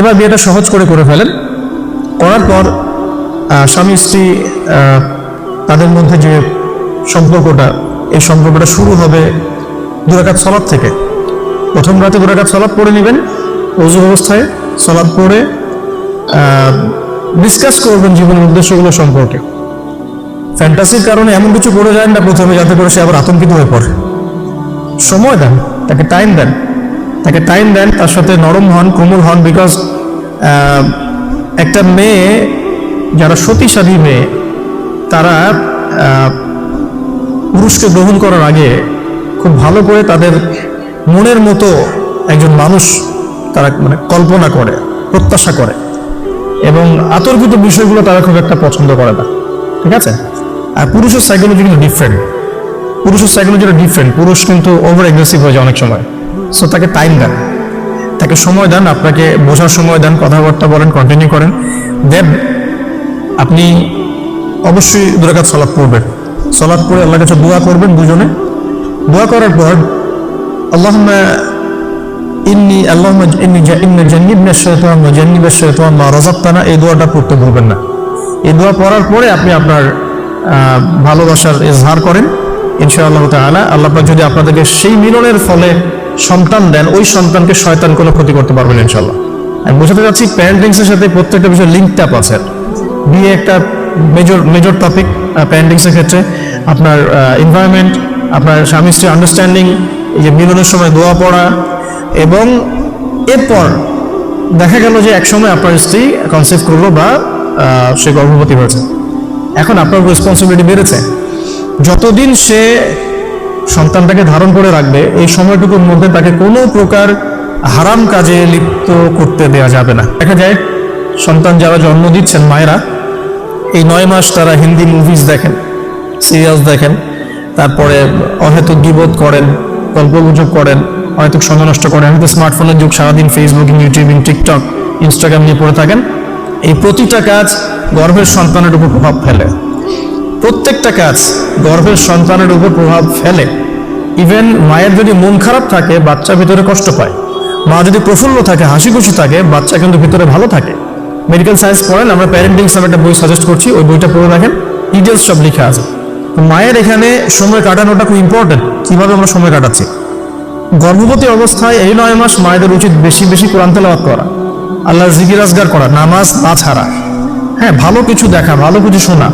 এবার বিয়েটা সহজ করে করে ফেলেন। করার পর স্বামী, স্ত্রী তাদের মধ্যে যে সম্পর্কটা, এই সম্পর্কটা শুরু হবে দুরাকাত সলাদ থেকে। প্রথম রাতে দুরাকাত সলাদ পড়ে নেবেন, অজু অবস্থায় সলাদ পড়ে ডিসকাস করবেন জীবনের উদ্দেশ্যগুলো সম্পর্কে। ফ্যান্টাসির কারণে এমন কিছু করে যায় না প্রথমে, যাতে করে সে আবার আতঙ্কিত হয়ে পড়ে। সময় দেন, তাকে টাইম দেন। তাকে টাইম দেন, তার সাথে নরম হন, কোমল হন বিকজ একটা মেয়ে, যারা সতীসাধী মেয়ে, তারা পুরুষকে গ্রহণ করার আগে খুব ভালো করে তাদের মনের মতো একজন মানুষ তারা মানে কল্পনা করে, প্রত্যাশা করে এবং আতর্কিত বিষয়গুলো তারা খুব একটা পছন্দ করে না, ঠিক আছে? আর পুরুষের সাইকোলজি কিন্তু ডিফারেন্ট পুরুষের সাইকোলজিটা ডিফারেন্ট পুরুষ কিন্তু ওভার এগ্রেসিভ হয়ে যায় অনেক সময়। সো তাকে টাইম দেন। তাকে সময় দেন, আপনাকে বোঝার সময় দেন, কথাবার্তা বলেন কন্টিনিউ করেন। দেন আপনি অবশ্যই দুরাকাত সলাপ পড়বেন। সলাপ পড়ে আল্লাহর কাছে দোয়া করবেন দুজনে। দোয়া করার পর আল্লাহ ইন্নি আল্লাহ ইন্নি ইন্নি জান্নিবনা শাইতান ওয়া জান্নিবা এই দোয়াটা পড়তে ভুলবেন না। এই দোয়া পড়ার পরে আপনি আপনার ভালোবাসার ইজহার করেন। ইনশাআল্লাহ তাআলা, আল্লাহ যদি আপনাদেরকে সেই মিলনের ফলে সন্তান দেন, ওই সন্তানকে শয়তান কোনো ক্ষতি করতে পারবেন ইনশাআল্লাহ। আমি বোঝাতে চাচ্ছি প্যারেন্টিংস এর সাথে প্রত্যেকটা বিষয় লিঙ্ক আপ আছে। বিয়ে একটা মেজর মেজর টপিক প্যারেন্টিংস এর ক্ষেত্রে। আপনার এনভায়রনমেন্ট আপনার স্বামী স্ত্রী আন্ডারস্ট্যান্ডিং এই যে মিলনের সময় দোয়া পড়া, এবং এরপর দেখা গেল যে একসময় আপনার স্ত্রী কনসেপ্ট করল বা সে গর্ভবতী হয়েছে। এখন আপনার রেসপন্সিবিলিটি বেড়েছে। যতদিন সে সন্তানটাকে ধারণ করে রাখবে, এই সময়টুকুর মধ্যে তাকে কোনো প্রকার হারাম কাজে লিপ্ত করতে দেওয়া যাবে না। দেখা যায়, সন্তান যারা জন্ম দিচ্ছেন মায়েরা, এই নয় মাস তারা হিন্দি মুভিজ দেখেন সিরিয়ালস দেখেন, তারপরে অহেতুক গিবোধ করেন, গল্পগুজব করেন, অহেতুক সময় নষ্ট করেন হয়তো স্মার্টফোনের যুগ, সারাদিন ফেসবুকিং ইউটিউবিং টিকটক ইনস্টাগ্রাম নিয়ে পড়ে থাকেন। এই প্রতিটা কাজ গর্ভের সন্তানের উপর প্রভাব ফেলে। প্রত্যেকটা কাজ গর্ভের সন্তানের উপর প্রভাব ফেলে। ইভেন মায়ের যদি মন খারাপ থাকে, বাচ্চা ভিতরে কষ্ট পায়। মা যদি প্রফুল্ল থাকে হাসি খুশি থাকে, বাচ্চা কিন্তু ভিতরে ভালো থাকে। মেডিকেল সায়েন্স পড়েন, আমরা প্যারেন্টিং নামে একটা বই সাজেস্ট করছি, ওই বইটা পড়ে রাখেন ডিটেলস সব লেখা আছে। মায়ের এখানে সময় কাটানোটা খুব ইম্পর্টেন্ট কীভাবে আমরা সময় কাটাচ্ছি? গর্ভবতী অবস্থায় এই নয় মাস মায়েদের উচিত বেশি বেশি কোরআন তেলাওয়াত করা, আল্লাহর জিকির আজগার করা, নামাজ না ছাড়া। হ্যাঁ ভালো কিছু দেখা, ভালো কিছু শোনা।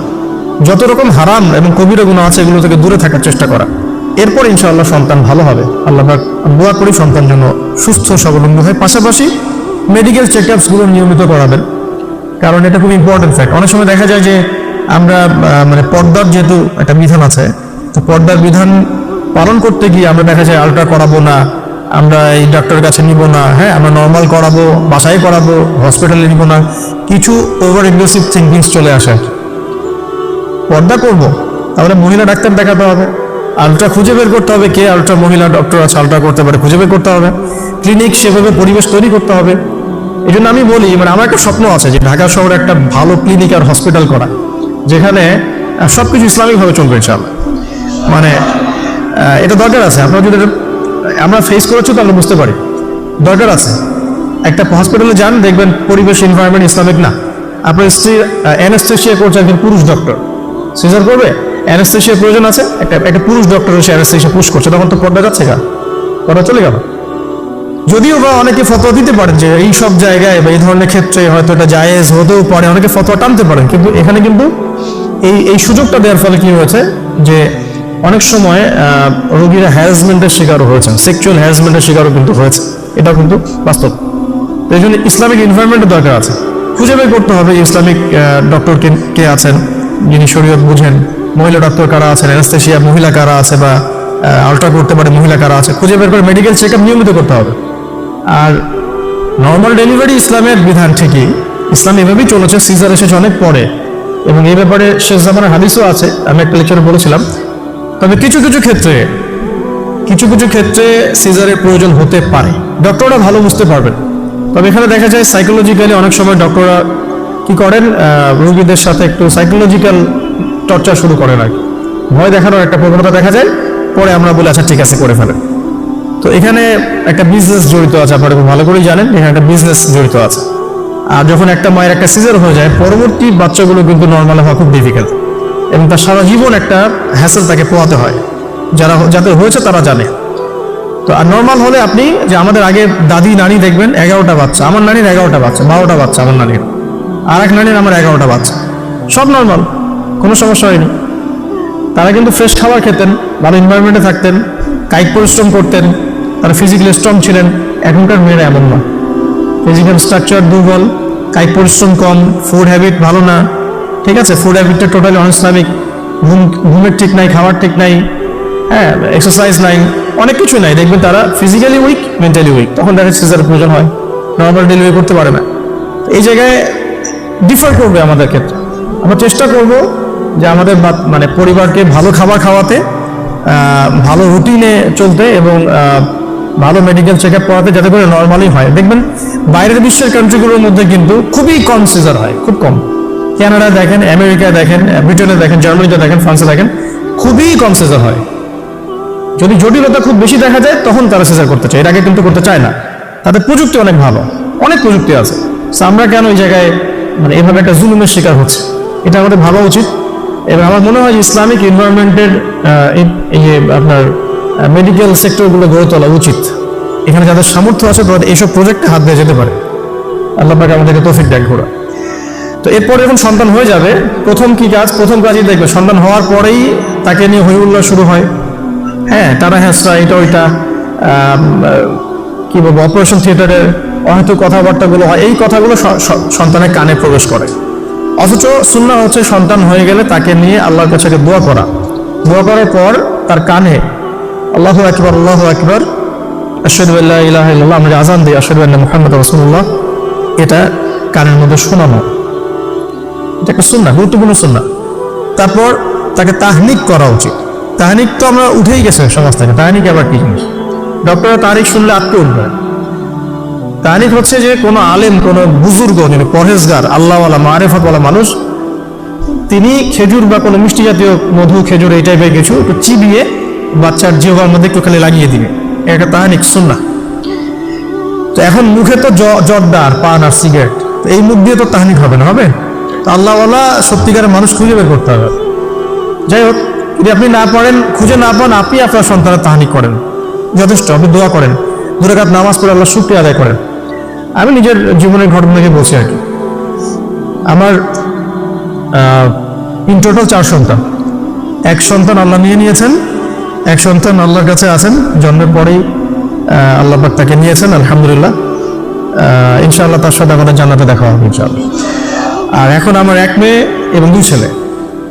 যত রকম হারাম এবং কবিরা গুণ আছে, এগুলো থেকে দূরে থাকার চেষ্টা করা। এরপর ইনশাআল্লাহ সন্তান ভালো হবে। আল্লাহ দোয়া করি সন্তান যেন সুস্থ স্বাবলম্বী হয়। পাশাপাশি মেডিকেল চেক আপসগুলো নিয়মিত করাবেন। কারণ এটা খুব ইম্পর্টেন্ট ফ্যাক্ট অনেক সময় দেখা যায় যে আমরা মানে পর্দার যেহেতু একটা বিধান আছে, তো পর্দার বিধান পালন করতে গিয়ে আমরা দেখা যায় আলট্রা করাবো না, আমরা এই ডাক্তারের কাছে নিব না হ্যাঁ আমরা নর্মাল করাবো, বাসায় করাবো হসপিটালে নিব না, কিছু ওভার এগ্রেসিভ থিঙ্কিংস চলে আসে। পর্দা করব? তাহলে মহিলা ডাক্তার দেখাতে হবে। আলট্রা খুঁজে বের করতে হবে কে আলট্রা মহিলা ডক্টর আছে, আলট্রা করতে পারে, খুঁজে বের করতে হবে। ক্লিনিক সেভাবে পরিবেশ তৈরি করতে হবে। এই জন্য আমি বলি মানে আমার একটা স্বপ্ন আছে যে ঢাকা শহরে একটা ভালো ক্লিনিক আর হসপিটাল করা, যেখানে সব কিছু ইসলামিকভাবে চলবে ইনশাআল্লাহ। মানে এটা দরকার আছে। আপনারা যদি আমরা ফেস করেছি তো আমরা বুঝতে পারি। দরকার আছে। একটা হসপিটালে যান, দেখবেন পরিবেশ এনভায়রনমেন্ট ইসলামিক না। আপনার স্ত্রী অ্যানেস্থেশিয়া করছে একজন পুরুষ ডক্টর সিজার করবে? অ্যানেস্থেশিয়ার প্রয়োজন আছে? একটা একটা পুরুষ ডক্টর এসে অ্যানেস্থেশিয়া পুশ করছে, তখন তো পর্দা যাচ্ছে গা। পর্দা চলে গেল। যদিও বা অনেকে ফতোয়া দিতে পারেন যে এই সব জায়গায় বা এই ধরনের ক্ষেত্রে হয়তো এটা জায়েজ হতেও পারে, অনেকে ফতোয়া টানতে পারেন, কিন্তু এখানে কিন্তু এই এই সুযোগটা দেওয়ার ফলে কি হয়েছে যে অনেক সময় রোগীরা হ্যারাসমেন্টের শিকারও হয়েছেন সেক্সুয়াল হ্যারাসমেন্টের শিকারও কিন্তু হয়েছে। এটাও কিন্তু বাস্তব। এই জন্য ইসলামিক এনভায়রনমেন্টের দরকার আছে। খুঁজে বের করতে হবে ইসলামিক ডক্টর কে আছেন। যিনি শরীয়ত বুঝেন, মহিলা ডক্টর কারা আছেন অ্যানাস্থেশিয়া মহিলা কারা আছে বা আল্ট্রা করতে পারে মহিলা কারা আছে, খুঁজে বের করে মেডিকেল চেক নিয়মিত করতে হবে। আর নর্মাল ডেলিভারি ইসলামের বিধান ঠিকই। ইসলাম এভাবেই চলেছে সিজার এসেছে অনেক পরে। এবং এই ব্যাপারে শেষ জামানের হাদিসও আছে, আমি একটা লেকচারে বলেছিলাম। তবে কিছু কিছু ক্ষেত্রে, কিছু কিছু ক্ষেত্রে সিজারের প্রয়োজন হতে পারে। ডক্টররা ভালো বুঝতে পারবেন। তবে এখানে দেখা যায় সাইকোলজিক্যালি অনেক সময় ডক্টররা কি করেন? রোগীদের সাথে একটু সাইকোলজিক্যাল চর্চা শুরু করেন আর ভয় দেখানোর একটা প্রবণতা দেখা যায়, পরে আমরা বলি আচ্ছা ঠিক আছে, করে ফেলেন। তো এখানে একটা বিজনেস জড়িত আছে, আপনারা খুব ভালো করেই জানেন, এখানে একটা বিজনেস জড়িত আছে। আর যখন একটা মায়ের একটা সিজার হয়ে যায়, পরবর্তী বাচ্চাগুলো কিন্তু নর্মাল হওয়া খুব ডিফিকাল্ট এবং তার সারা জীবন একটা হ্যাসেল তাকে পোয়াতে হয়, যারা যাদের হয়েছে তারা জানে। তো আর নর্মাল হলে আপনি যে আমাদের আগে দাদি, নানি দেখবেন, এগারোটা বাচ্চা, আমার নানির এগারোটা বাচ্চা, বারোটা বাচ্চা, আমার নানির। আর এক নানির আমার এগারোটা বাচ্চা। সব নর্মাল কোনো সমস্যা হয়নি। তারা কিন্তু ফ্রেশ খাবার খেতেন, ভালো এনভায়রনমেন্টে থাকতেন, কায়িক পরিশ্রম করতেন, তারা ফিজিক্যালি স্ট্রং ছিলেন, এখনকার মেয়েরা এমন না। ফিজিক্যাল স্ট্রাকচার দুর্বল, কায়িক পরিশ্রম কম ফুড হ্যাবিট ভালো না। ঠিক আছে ফুড হ্যাবিটটা টোটালি অনইসলামিক ঘুম, ঘুমের ঠিক নাই, খাবার ঠিক নাই হ্যাঁ এক্সারসাইজ নাই, অনেক কিছু নাই। দেখবেন তারা ফিজিক্যালি উইক মেন্টালি উইক তখন দেখা সিজারের প্রয়োজন হয়। নর্মাল ডেলিভারি করতে পারে না। এই জায়গায় ডিফার করবে আমাদের ক্ষেত্রে। আমরা চেষ্টা করব যে আমাদের মানে পরিবারকে ভালো খাবার খাওয়াতে ভালো রুটিনে চলতে এবং ভালো মেডিকেল চেক আপ করাতে যাতে করে নর্মালি হয়। দেখবেন বাইরের বিশ্বের কান্ট্রিগুলোর মধ্যে কিন্তু খুবই কম সিজার হয়, খুব কম। ক্যানাডা দেখেন আমেরিকা দেখেন ব্রিটেনে দেখেন জার্মানিতে দেখেন ফ্রান্সে দেখেন, খুবই কম সিজার হয়। যদি জটিলতা খুব বেশি দেখা যায়, তখন তারা সিজার করতে চায়। এর আগে কিন্তু করতে চায় না। তাদের প্রযুক্তি অনেক ভালো। অনেক প্রযুক্তি আছে। আমরা কেন ওই জায়গায় মানে এভাবে একটা জুলুমের শিকার হচ্ছে। এটা আমাদের ভাবা উচিত। এবং আমার মনে হয় ইসলামিক এনভায়রনমেন্টের এই যে আপনার মেডিকেল সেক্টরগুলো গড়ে তোলা উচিত। এখানে যাদের সামর্থ্য আছে, তাদের এইসব প্রজেক্টে হাত দিয়ে যেতে পারে। আল্লাহ পাকে আমাদেরকে তৌফিক দেখ ঘোরা তো এরপর যখন সন্তান হয়ে যাবে, প্রথম কি কাজ? প্রথম কাজই দেখবে, সন্তান হওয়ার পরেই তাকে নিয়ে হই উল্লাস শুরু হয়। হ্যাঁ তারা হ্যাঁসরা এটা, ওইটা কি বলব অপারেশন থিয়েটারের হয়তো কথাবার্তাগুলো হয়, এই কথাগুলো সন্তানের কানে প্রবেশ করে। অথচ সুন্না হচ্ছে সন্তান হয়ে গেলে তাকে নিয়ে আল্লাহর কাছে দোয়া করা। দোয়া করার পর তার কানে আল্লাহ আকবর, আল্লাহ একবার ইলাহা ইল্লাল্লাহ, আমরা আজান দিই আন্না মুহাম্মদ রাসূলুল্লাহ। এটা কানের মধ্যে শোনানো। এটা একটা সুন্না গুরুত্বপূর্ণ সুন্না তারপর তাকে তাহনিক করা উচিত। তাহনিক তো আমরা উঠেই গেছে সমাজ থেকে। তাহনিক আবার কি জিনিস? ডক্টরের তারিখ শুনলে আটকে উঠবে। তাহনিক হচ্ছে যে কোনো আলেম, কোনো বুজুর্গ, যিনি পরহেজগার, আল্লাহওয়ালা, মারেফতওয়ালা মানুষ, তিনি খেজুর বা কোনো মিষ্টি জাতীয় মধু, খেজুর এই টাইপের কিছু একটু চিবিয়ে বাচ্চার জিহ্বার মধ্যে একটু খালি লাগিয়ে দিবে। এটা তাহানিক সুন্না তো এখন মুখে তো জ- জর্দা পান আর সিগারেট। এই মুখ দিয়ে তো তাহানিক হবে না, হবে? আল্লাহওয়ালা সত্যিকারের মানুষ খুঁজে বের করতে হবে। যাই হোক, যদি আপনি না পারেন খুঁজে না পান, আপনি আপনার সন্তানের তাহানি করেন। যথেষ্ট, আপনি দোয়া করেন। দূরে কাত নামাজ পড়ে আল্লাহ শুক্রিয়া আদায় করেন। আমি নিজের জীবনের ঘটনা থেকে বলছি আর কি। আমার ইন টোটাল চার সন্তান। এক সন্তান আল্লাহ নিয়ে নিয়েছেন, এক সন্তান আল্লাহর কাছে আছেন, জন্মের পরেই আল্লাহ তাকে নিয়েছেন, আলহামদুলিল্লাহ। ইনশাআল্লাহ তার সাথে আমাদের জান্নাতে দেখা হবে ইনশাআল্লাহ। আর এখন আমার এক মেয়ে এবং দুই ছেলে।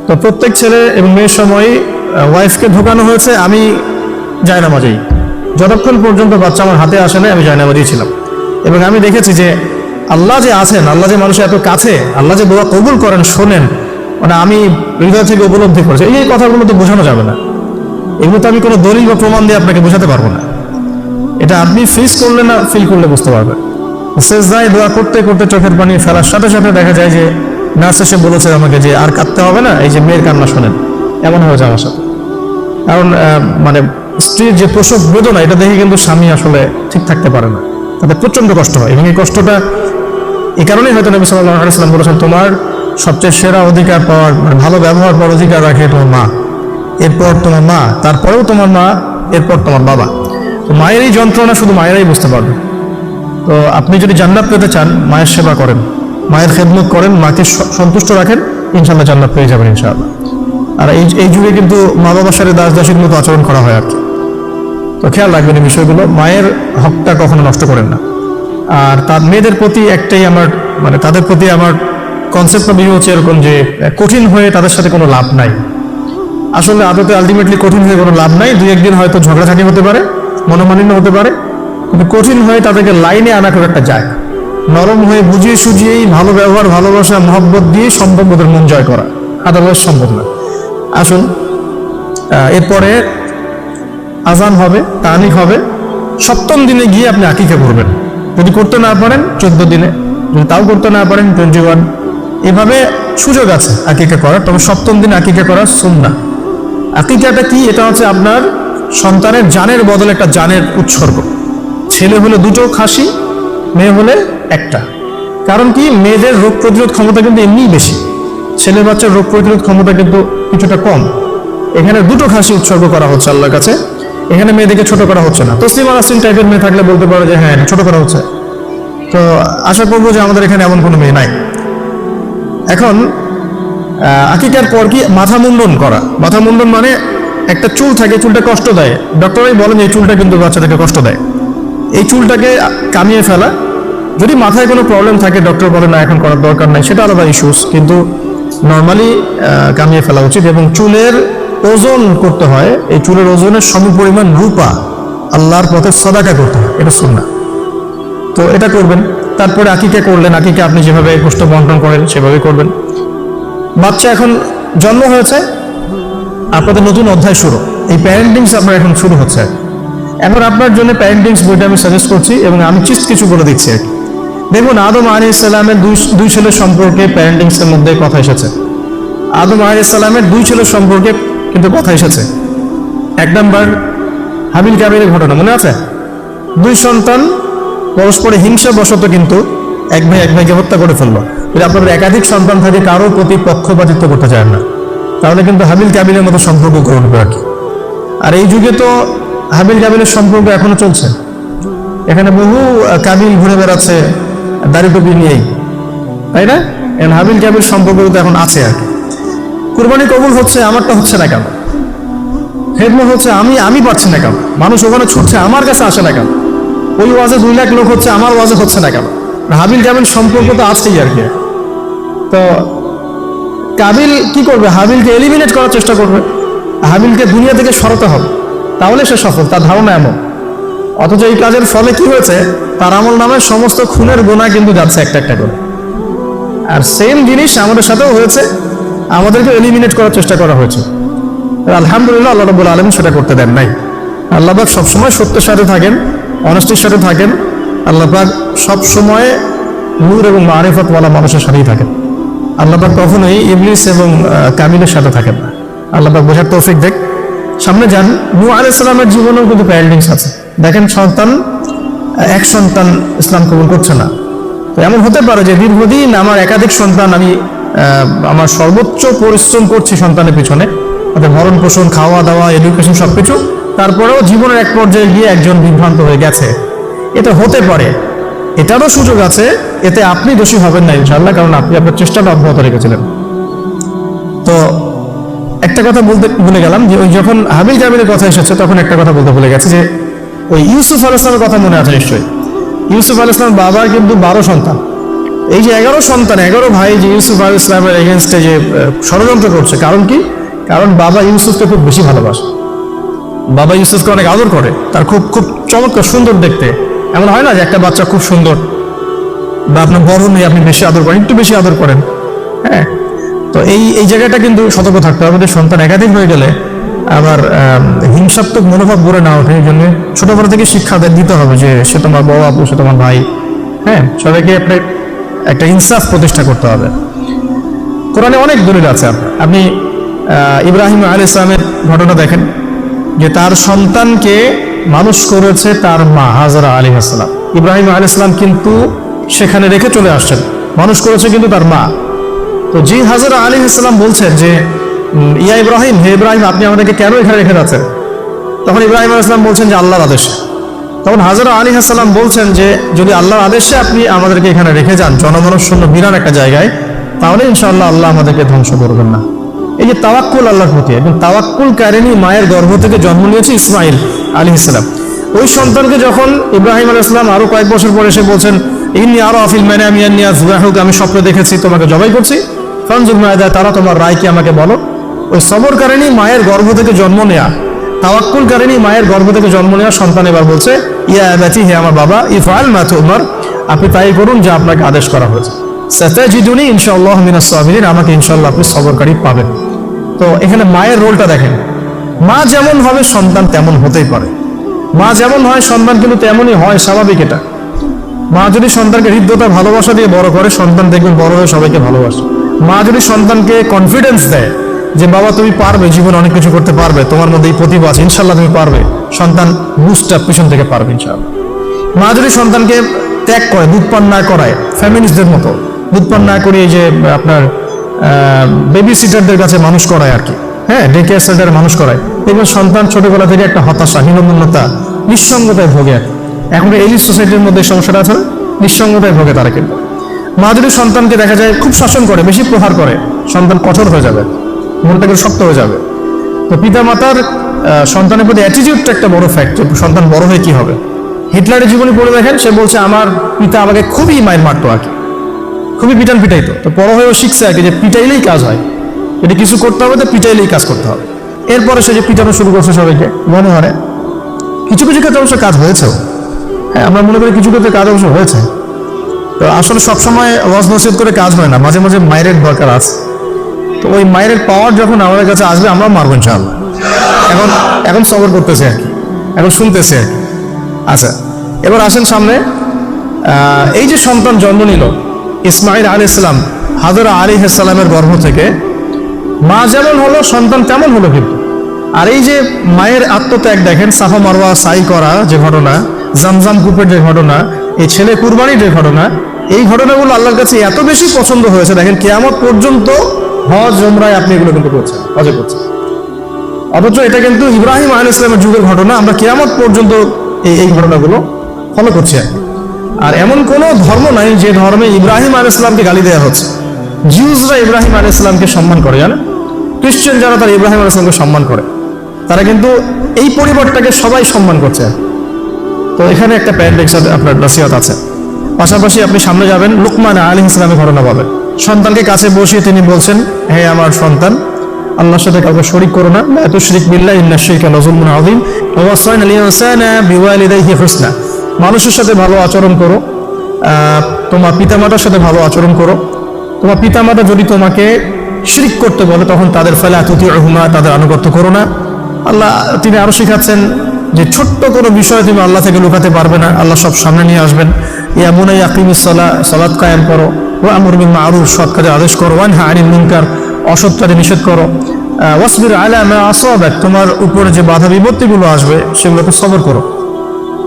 তো প্রত্যেক ছেলে এবং মেয়ের সময় ওয়াইফকে ঢোকানো হয়েছে, আমি জায়নামাজেই। যতক্ষণ পর্যন্ত বাচ্চা আমার হাতে আসে না আমি জায়নামাজেই ছিলাম। এবং আমি দেখেছি যে আল্লাহ যে আছেন, আল্লাহ যে মানুষের এত কাছে, আল্লাহ যে দোয়া কবুল করেন, শোনেন মানে আমি হৃদয় থেকে উপলব্ধি করেছি। এই কথাগুলো তো বোঝানো যাবে না। এগুলো তো আমি কোনো দলিল বা প্রমাণ দিয়ে আপনাকে বোঝাতে পারব না। এটা আপনি ফেস করলে না ফিল করলে বুঝতে পারবেন। শেষ দায় দোয়া করতে করতে চোখের পানি ফেলার সাথে সাথে দেখা যায় যে নার্স এসে বলেছে আমাকে যে আর কাঁদতে হবে না, এই যে মেয়ের কান্না শোনেন। এমন হয়েছে আমার সাথে। কারণ মানে স্ত্রীর যে প্রসব বেদনা, এটা দেখে কিন্তু স্বামী আসলে ঠিক থাকতে পারে না। তাদের প্রচণ্ড কষ্ট হয় এবং এই কষ্টটা এই কারণেই হয়তো নবী আলাইসাল্লাম বলেছেন, তোমার সবচেয়ে সেরা অধিকার পাওয়ার মানে ভালো ব্যবহার পাওয়ার অধিকার রাখে তোমার মা। এরপর তোমার মা, তারপরেও তোমার মা, এরপর তোমার বাবা। তো মায়ের এই যন্ত্রণা শুধু মায়েরাই বুঝতে পারবে। তো আপনি যদি জান্নাত পেতে চান, মায়ের সেবা করেন। মায়ের খেদমত করেন, মাকে সন্তুষ্ট রাখেন ইনশাল্লাহ জান্নাত পেয়ে যাবেন ইনশাআল্লাহ। আর এই এই যুগে কিন্তু মা বাবার সাথে দাস দাসীর মতো আচরণ করা হয় আর কি। তো খেয়াল রাখবেন এই বিষয়গুলো। মায়ের হকটা কখনো নষ্ট করেন না। আর তার মেয়েদের প্রতি একটাই আমার মানে তাদের প্রতি আমার কনসেপ্ট বা হচ্ছে এরকম যে, কঠিন হয়ে তাদের সাথে কোনো লাভ নাই। আসলে আদতে আলটিমেটলি কঠিন হয়ে কোনো লাভ নাই। দুই একদিন হয়তো ঝগড়াঝাটি হতে পারে, মনোমালিন্য হতে পারে, কিন্তু কঠিন হয়ে তাদেরকে লাইনে আনা খুব একটা যায়। নরম হয়ে বুঝিয়ে সুঝিয়েই ভালো ব্যবহার, ভালোবাসা, মহব্বত দিয়ে সম্ভব ওদের মন জয় করা। আদারওয়াইজ সম্ভব না। আসুন এরপরে আজান হবে তানিক হবে, সপ্তম দিনে গিয়ে আপনি আকিকা করবেন যদি করতে না পারেন, চোদ্দ দিনে, যদি তাও করতে না পারেন টোয়েন্টি ওয়ান এভাবে সুযোগ আছে আকিকা করার, তবে সপ্তম দিনে আকিকা করার সুন্না আকিকাটা কি? এটা হচ্ছে আপনার সন্তানের জানের বদলে একটা জানের উৎসর্গ। ছেলে হলে দুটো খাসি, মেয়ে হলে একটা। কারণ কি? মেয়েদের রোগ প্রতিরোধ ক্ষমতা কিন্তু এমনিই বেশি। ছেলে বাচ্চার রোগ প্রতিরোধ ক্ষমতা কিন্তু কিছুটা কম। এখানে দুটো খাসি উৎসর্গ করা হচ্ছে আল্লাহর কাছে। এখানে মেয়েদেরকে ছোট করা হচ্ছে না। তসলিমা নাসরিন টাইপের মেয়ে থাকলে বলতে পারো যে হ্যাঁ ছোট করা হচ্ছে। তো আশা করব যে আমাদের এখানে এমন কোনো মেয়ে নাই। এখন আকিকার পর কি মাথা মুন্ডন করা? মাথা মুন্ডন মানে একটা চুল থাকে, চুলটা কষ্ট দেয়। ডক্টরাই বলেন এই চুলটা কিন্তু বাচ্চাদেরকে কষ্ট দেয়। এই চুলটাকে কামিয়ে ফেলা। যদি মাথায় কোনো প্রবলেম থাকে ডক্টর বলে, না, এখন করার দরকার নাই। সেটা আলাদা ইস্যুস কিন্তু নর্মালি কামিয়ে ফেলা উচিত এবং চুলের ওজন করতে হয়, এই চুলের ওজনের সমপরিমাণ রূপা আল্লাহর পথে সদাকা করতে হয়, এটা শুননা তো এটা করবেন, তারপরে আকিকা করলেন, আকিকা আপনি যেভাবে গোষ্ঠ বন্টন করেন সেভাবে করবেন। বাচ্চা এখন জন্ম হয়েছে, আপনাদের নতুন অধ্যায় শুরু, এই প্যারেন্টিংস আপনার এখন শুরু হচ্ছে। এখন আপনার জন্য প্যারেন্টিংস বইটা আমি সাজেস্ট করছি এবং আমি চিস্ট কিছু বলে দিচ্ছি আর। দেখুন, আদম আলী ইসলামের দুই দুই ছেলের সম্পর্কে প্যারেন্টিংসের মধ্যে কথা এসেছে। আদম আলী ইসলামের দুই ছেলের সম্পর্কে কিন্তু কথা এসেছে। এক নম্বর হাবিল কাবিলের ঘটনা, মনে আছে? দুই সন্তান পরস্পরে হিংসা বশত কিন্তু এক ভাই এক ভাইকে হত্যা করে ফেলল। যদি আপনাদের একাধিক সন্তান থাকে, কারও প্রতি পক্ষপাতিত্ব করতে চায় না। তাহলে কিন্তু হাবিল কাবিলের মতো সম্পর্ক গ্রহণ করে আর কি। আর এই যুগে তো হাবিল কাবিলের সম্পর্ক এখনও চলছে। এখানে বহু কাবিল ঘুরে বেড়াচ্ছে, দাড়ি টুপি নিয়েই। তাই না? হাবিল কাবিল সম্পর্ক তো এখন আছে আর কি। কুরবানি কবুল হচ্ছে, আমারটা হচ্ছে না কেন? হেডমো হচ্ছে, আমি আমি পারছি না কেন? মানুষ ওখানে ছুটছে, আমার কাছে আসে না কেন? ওই ওয়াজে দুই লাখ লোক হচ্ছে, আমার ওয়াজে হচ্ছে না কেন? হাবিল কাবিল সম্পর্ক তো আছেই আর কি। তো, কাবিল কি করবে? হাবিলকে এলিমিনেট করার চেষ্টা করবে। হাবিলকে দুনিয়া থেকে সরাতে হবে। তাহলে সে সফল, তার ধারণা এমন। অথচ এই কাজের ফলে কি হয়েছে? তার আমল নামে সমস্ত খুনের গোনা কিন্তু যাচ্ছে একটা একটা করে। আর সেম জিনিস আমাদের সাথেও হয়েছে। আমাদেরকে এলিমিনেট করার চেষ্টা করা হয়েছে। আলহামদুলিল্লাহ আল্লাহ রবুল আলম সেটা করতে দেন নাই। আল্লাহবাক সবসময় সত্যের সাথে থাকেন অনেস্টির সাথে থাকেন। আল্লাহবাক সবসময় নূর এবং মারিফতওয়ালা মানুষের সাথেই থাকেন। আল্লাহবাক কখনোই ইবলিস এবং কামিলের সাথে থাকেন না। আল্লাহবাক বোঝার তৌফিক দেখ সামনে যান নূ আলাইসালামের জীবনেও কিন্তু প্যারেন্টিংস আছে। দেখেন সন্তান, এক সন্তান ইসলাম কবুল করছে না। তো এমন হতে পারে যে দীর্ঘদিন আমার একাধিক সন্তান আমি আমার সর্বোচ্চ পরিশ্রম করছি সন্তানের পিছনে। তাদের ভরণ পোষণ, খাওয়া দাওয়া এডুকেশন সবকিছু। তারপরেও জীবনের এক পর্যায়ে গিয়ে একজন বিভ্রান্ত হয়ে গেছে। এটা হতে পারে। এটারও সুযোগ আছে। এতে আপনি দোষী হবেন না ইনশাল্লাহ কারণ আপনি আপনার চেষ্টাটা অব্যাহত রেখেছিলেন। তো একটা কথা বলতে ভুলে গেলাম যে ওই যখন হাবিল জামিলের কথা এসেছে, তখন একটা কথা বলতে ভুলে গেছে যে ওই ইউসুফ আল ইসলামের কথা মনে আছে নিশ্চয়ই। ইউসুফ আল ইসলাম বাবার কিন্তু বারো সন্তান। এই যে এগারো সন্তান, এগারো ভাই যে ইউসুফ আল ইসলামের এগেনস্টে যে ষড়যন্ত্র করছে, কারণ কি? কারণ বাবা ইউসুফকে খুব বেশি ভালোবাসে। বাবা ইউসুফকে অনেক আদর করে, তার খুব খুব চমৎকার, সুন্দর দেখতে। এমন হয় না যে একটা বাচ্চা খুব সুন্দর, বা আপনার বড় নেই আপনি বেশি আদর করেন, একটু বেশি আদর করেন। হ্যাঁ তো এই এই জায়গাটা কিন্তু সতর্ক থাকতে হবে আমাদের সন্তান একাধিক হয়ে গেলে আবার হিংসাত্মক মনোভাব গড়ে না ওঠে, এই জন্য ছোটবেলা থেকে শিক্ষা দিতে হবে যে সে তোমার বড় আপু, সে তোমার ভাই। হ্যাঁ সবাইকে আপনি একটা ইনসাফ প্রতিষ্ঠা করতে হবে। কোরআনে অনেক দলিল আছে। আপনি ইব্রাহিম আল ইসলামের ঘটনা দেখেন, যে তার সন্তানকে মানুষ করেছে তার মা হাজারা আলী আসসালাম ইব্রাহিম আল ইসলাম কিন্তু সেখানে রেখে চলে আসছেন। মানুষ করেছে কিন্তু তার মা। তো জি হাজারা আলী ইসলাম বলছেন যে ইয়া ইব্রাহিম, হে ইব্রাহিম, আপনি আমাদেরকে কেন এখানে রেখে যাচ্ছেন? তখন ইব্রাহিম আল ইসলাম বলছেন যে, আল্লাহর আদেশে। তখন হাজরা আলী হাসালাম বলছেন যে, যদি আল্লাহর আদেশে আপনি আমাদেরকে এখানে রেখে যান জনমনশূন্য বিরাট একটা জায়গায়, তাহলে ইনশাআল্লাহ আল্লাহ আমাদেরকে ধ্বংস করবেন না। এই যে তাওয়াক্কুল আল্লাহর প্রতি, এবং তাওয়াক্কুল কারিনী মায়ের গর্ভ থেকে জন্ম নিয়েছে ইসমাইল আলী ইসলাম ওই সন্তানকে যখন ইব্রাহিম আল ইসলাম আরও কয়েক বছর পরে এসে বলছেন, ইন্নি আরও আফিল মানে আমি আমি স্বপ্নে দেখেছি, তোমাকে জবাই করছি। ফানজুল মায়দা, তারা তোমার রায় কি আমাকে বলো। ওই সবরকারিনী মায়ের গর্ভ থেকে জন্ম নেয়া তাওয়াক্কুল কারিনী, মায়ের গর্ভ থেকে জন্ম নেওয়া সন্তান এবার বলছে, ইয়া আবাতি, হে আমার বাবা, ইফআল মা তুমার। আপনি তাই করুন যা আপনাকে আদেশ করা হয়েছে। সাতাজিদুনি ইনশাআল্লাহ মিনাস সাবিরিন, আমাকে ইনশাআল্লাহ আপনি সবরকারী পাবেন। তো এখানে মায়ের রোলটা দেখেন। মা যেমন হবে সন্তান তেমন হতেই পারে। মা যেমন হয় সন্তান, কিন্তু তেমনই হয় স্বাভাবিক এটা। মা যদি সন্তানকে হৃদ্যতা, ভালোবাসা দিয়ে বড় করে, সন্তান দেখবেন বড় হয়ে সবাইকে ভালোবাসে। মা যদি সন্তানকে কনফিডেন্স দেয় যে, বাবা, তুমি পারবে, জীবনে অনেক কিছু করতে পারবে, তোমার মধ্যে এই প্রতিভা আছে ইনশাল্লাহ তুমি পারবে। সন্তান বুস্ট পিছন থেকে পারবে ইনশাল্লাহ মা যদি সন্তানকে ত্যাগ করে, দুধ পান না করায়, ফ্যামিলিস্টদের মতো, দুধ পান না করিয়ে যে, আপনার বেবি সিটারদের কাছে মানুষ করায় আর কি হ্যাঁ ডে কেয়ার সেন্টারে মানুষ করায়, দেখবেন সন্তান ছোটবেলা থেকে একটা হতাশা, হীনমন্যতা, নিঃসঙ্গতায় ভোগে। আর এখন এলিট সোসাইটির মধ্যে এই সমস্যাটা আছে? নিঃসঙ্গতায় ভোগে তারা কিন্তু। মা যদি সন্তানকে দেখা যায়, খুব শাসন করে, বেশি প্রহার করে, সন্তান কঠোর হয়ে যাবে। মনটা একটু শক্ত হয়ে যাবে। তো পিতা মাতার সন্তানের প্রতি অ্যাটিটিউডটা একটা বড় ফ্যাক্ট সন্তান বড় হয়ে কি হবে? হিটলারের জীবনী পড়ে দেখেন, সে বলছে, আমার পিতা আমাকে খুবই মায়ের মারতো আর কি। খুবই পিটান পিটাইতো। তো বড় হয়েও শিখছে আর কি যে পিটাইলেই কাজ হয়। যদি কিছু করতে হবে, তো পিটাইলেই কাজ করতে হবে। এরপরে সে যে পিটানো শুরু করছে সবাইকে, মনে হয়, কিছু কিছু ক্ষেত্রে অবশ্য কাজ হয়েছেও। হ্যাঁ আমরা মনে করি কিছু ক্ষেত্রে কাজ অবশ্য হয়েছে। তো আসলে সবসময় ওয়াজ নসিহত করে কাজ হয় না। মাঝে মাঝে মায়ের দরকার আছে। তো ওই মায়ের পাওয়ার যখন আমাদের কাছে আসবে, আমরা মারবো ইনশাআল্লাহ। এখন এখন সবর করতেছে আর কি। এখন শুনতেছে আর কি। আচ্ছা এবার আসেন সামনে। এই যে সন্তান জন্ম নিল ইসমাইল আলী ইসলাম হাজরা আলী ইসলামের গর্ভ থেকে, মা যেমন হলো, সন্তান তেমন হলো কিন্তু। আর এই যে মায়ের আত্মত্যাগ দেখেন সাফা মারওয়া, সাই করা যে ঘটনা, জামজাম কূপের যে ঘটনা, এই ছেলে কুরবানির যে ঘটনা, এই ঘটনাগুলো আল্লাহর কাছে এত বেশি পছন্দ হয়েছে, দেখেন, কেয়ামত পর্যন্ত হজ জমরায় আপনি এগুলো কিন্তু করছেন, হজে করছেন। অথচ এটা কিন্তু ইব্রাহিম আল ইসলামের যুগের ঘটনা, আমরা কেয়ামত পর্যন্ত এই এই ঘটনাগুলো ফলো করছি আর এমন কোনো ধর্ম নাই যে ধর্মে ইব্রাহিম আল ইসলামকে গালি দেওয়া হচ্ছে। জিউজরা ইব্রাহিম আল ইসলামকে সম্মান করে, জানেন? খ্রিস্টান যারা, তারা ইব্রাহিম আল ইসলামকে সম্মান করে। তারা কিন্তু এই পরিবারটাকে সবাই সম্মান করছে। তো এখানে একটা প্যারেন্টিক্স আপনার নসিহত আছে। পাশাপাশি আপনি সামনে যাবেন, লুকমান আলী ইসলামের ঘটনা পাবেন। সন্তানকে কাছে বসিয়ে তিনি বলছেন, হে আমার সন্তান, আল্লাহর সাথে কাউকে শরিক করো না। এত শরিক বিল্লাহ, ইন্না শিরকা আযীম। ওয়া ওয়াসাইনা আল ইনসানা বিওয়ালিদাইহি হুসনা। মানুষের সাথে ভালো আচরণ করো। তোমার পিতামাতার সাথে ভালো আচরণ করো। তোমার পিতামাতা যদি তোমাকে শিরিক করতে বলে, তখন তাদের ফেলে আতুতি রহুমা তাদের আনুগত্য করো না। আল্লাহ, তিনি আরও শিখাচ্ছেন যে ছোট্ট কোনো বিষয় তুমি আল্লাহ থেকে লুকাতে পারবে না। আল্লাহ সব সামনে নিয়ে আসবেন। সালা কায়েম করো। ও আমর মারুফ, সৎ কাজে আদেশ করো। ওয়ান হা আনিল মুনকার নিষেধ করো। ওয়াসবির আলা মা আসাবাক, তোমার উপরে যে বাধা বিপত্তিগুলো আসবে, সেগুলোকে সবর করো।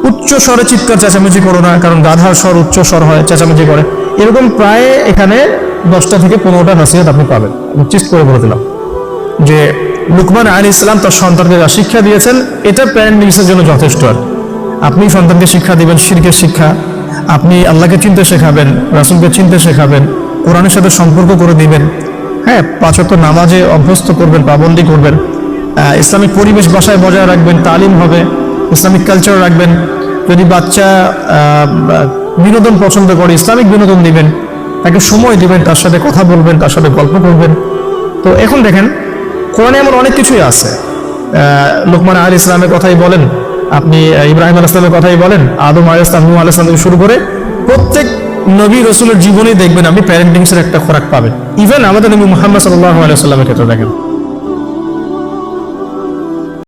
উচ্চ স্বরে চিৎকার চেঁচামেচি করো না, কারণ গাধার স্বর উচ্চ স্বর হয়, চেঁচামেচি করে। এরকম প্রায় এখানে দশটা থেকে পনেরোটা নসিহত আপনি পাবেন। চিস্ট করে বলে দিলাম। যে লুকমান আলী ইসলাম তার সন্তানকে যা শিক্ষা দিয়েছেন, এটা প্যারেন্টিংসের জন্য যথেষ্ট আর। আপনি সন্তানকে শিক্ষা দিবেন, শিরকের শিক্ষা। আপনি আল্লাহকে চিনতে শেখাবেন রাসুলকে চিনতে শেখাবেন কোরআনের সাথে সম্পর্ক করে দিবেন। হ্যাঁ পাঁচত্ব নামাজে অভ্যস্ত করবেন পাবন্দি করবেন। ইসলামিক পরিবেশ বাসায় বজায় রাখবেন তালিম হবে ইসলামিক কালচার রাখবেন। যদি বাচ্চা আহ, বিনোদন পছন্দ করে ইসলামিক বিনোদন দিবেন তাকে সময় দিবেন তার সাথে কথা বলবেন তার সাথে গল্প করবেন। তো এখন দেখেন কোরআনে এমন অনেক কিছুই আছে। আহ, লোকমান আল ইসলামের কথাই বলেন আপনি ইব্রাহিম আলাইসলামের কথাই বলেন, আদম আলাইসলাম নু আলাইসলাম থেকে শুরু করে প্রত্যেক নবী রসুলের জীবনেই দেখবেন আপনি প্যারেন্টিংসের একটা খোরাক পাবেন। ইভেন আমাদের নবী মোহাম্মদ সাল্লাহ আলাইসাল্লামের ক্ষেত্রে দেখেন।